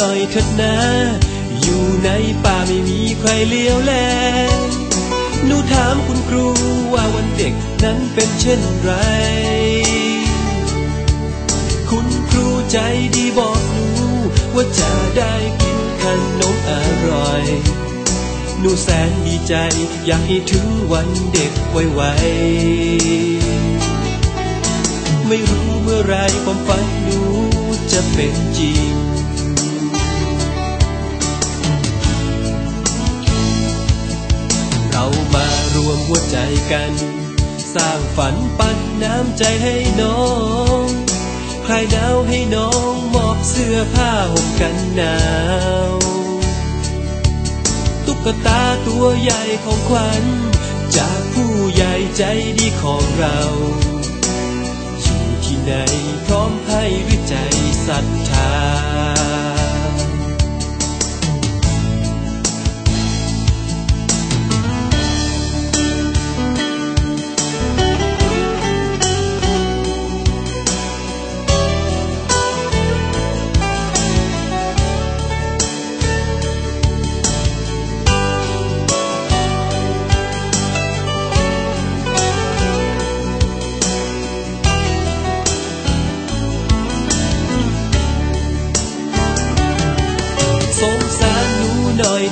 หน่อยเถิดนะ อยู่ในป่าไม่มีใครเลี้ยวแล หนูถามคุณครูว่าวันเด็กนั้นเป็นเช่นไร คุณครูใจดีบอกหนู ว่าจะได้กินขนมอร่อย หนูแสนดีใจอยากให้ถึงวันเด็กไวๆไม่รู้เมื่อไรความฝันหนูจะเป็นจริง วมหัวใจกัน สร้างฝันปันน้ำใจให้น้อง คลายหนาวให้น้องมอบเสื้อผ้าห่มกันหนาว ตุ๊กตาตัวใหญ่ของขวัญ จากผู้ใหญ่ใจดีของเราอยู่ที่ไหนพร้อมให้ด้วยใจศรัทธา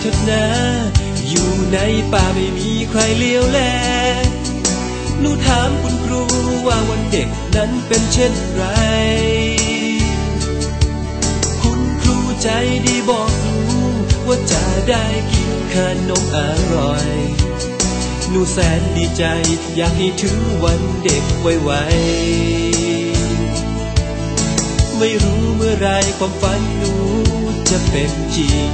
เถิดนะ อยู่ในป่าไม่มีใครเลี้ยวแล หนูถามคุณครูว่าวันเด็กนั้นเป็นเช่นไร คุณครูใจดีบอกหนูว่าจะได้กินขนมอร่อย หนูแสนดีใจอยากให้ถึงวันเด็กไวๆไม่รู้เมื่อไรความฝันหนูจะเป็นจริง